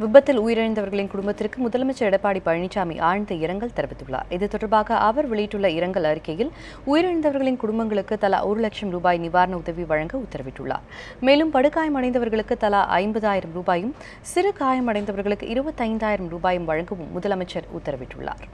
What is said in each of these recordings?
விபத்தில் உயிரிழந்தவர்களின் குடும்பத்திற்கு முதலமைச்சர் எடப்பாடி பழனிசாமி ஆழ்ந்த இரங்கல் தெரிவித்துள்ளார். இது தொடர்பாக அவர் வெளியிட்டுள்ள இரங்கல் அறிக்கையில் உயிரிழந்தவர்களின் குடும்பங்களுக்கு தலா ஒரு லட்சம் ரூபாய் நிவாரண உதவி வழங்க உத்தரவிட்டுள்ளார். மேலும் படுகாயமடைந்தவர்களுக்கு தலா ஐம்பதாயிரம் ரூபாயும் சிறு காயமடைந்தவர்களுக்கு இருபத்தைந்தாயிரம் ரூபாயும் வழங்கவும் முதலமைச்சர் உத்தரவிட்டுள்ளார்.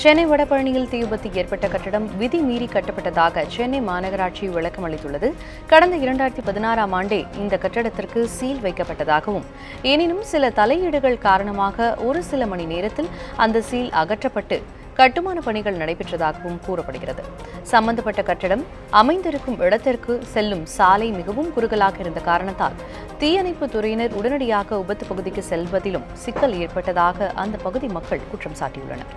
சென்னை வடபழனியில் தீ விபத்து ஏற்பட்ட கட்டடம் விதி மீறி கட்டப்பட்டதாக சென்னை மாநகராட்சி விளக்கம் அளித்துள்ளது. கடந்த இரண்டாயிரத்தி பதினாறாம் ஆண்டே இந்த கட்டடத்திற்கு சீல் வைக்கப்பட்டதாகவும் எனினும் சில தலையீடுகள் காரணமாக ஒரு சில மணி நேரத்தில் அந்த சீல் அகற்றப்பட்டு கட்டுமான பணிகள் நடைபெற்றதாகவும் கூறப்படுகிறது. சம்பந்தப்பட்ட கட்டடம் அமைந்திருக்கும் இடத்திற்கு செல்லும் சாலை மிகவும் குறுகலாக இருந்த காரணத்தால் தீயணைப்பு துறையினர் உடனடியாக விபத்து பகுதிக்கு செல்வதிலும் சிக்கல் ஏற்பட்டதாக அந்த பகுதி மக்கள் குற்றம் சாட்டியுள்ளனர்.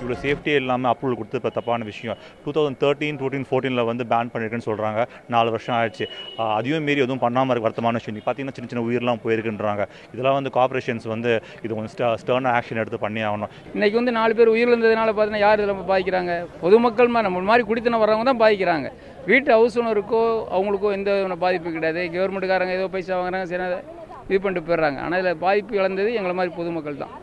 இவ்வளோ சேஃப்டியே இல்லாமல் அப்ரூவல் கொடுத்து இப்போ தப்பான விஷயம். டூ தௌசண்ட் தேர்ட்டீன் ஃபோர்டீன் ஃபோர்டீனில் வந்து பேன் பண்ணியிருக்குன்னு சொல்கிறாங்க நாலு வருஷம் ஆயிடுச்சு. அதையும் மீறி எதுவும் பண்ணாமல் இருக்க வருத்தமான விஷயம் நீ பார்த்தீங்கன்னா சின்ன சின்ன உயிரெலாம் போயிருக்குன்றாங்க. இதெல்லாம் வந்து கார்பரேஷன்ஸ் வந்து இது கொஞ்சம் ஸ்ட ஸ்டர்னாக ஆக்ஷன் எடுத்து பண்ணி ஆகணும். இன்றைக்கி வந்து நாலு பேர் உயிரிழந்ததுனால பார்த்தீங்கன்னா யார் இதில் பாதிக்கிறாங்க? பொதுமக்கள் நம்ம மாதிரி குடித்தனம் வர்றவங்க தான் பாதிக்கிறாங்க. வீட்டு ஹவுஸ் ஓனருக்கோ அவங்களுக்கோ எந்த விதமான பாதிப்பு கிடையாது. கவர்மெண்ட்டுக்காரங்க ஏதோ பைசா வாங்குறாங்க சரி இது பண்ணிட்டு போயிடுறாங்க. ஆனால் இதில் பாதிப்பு இழந்தது எங்களை மாதிரி பொதுமக்கள் தான்.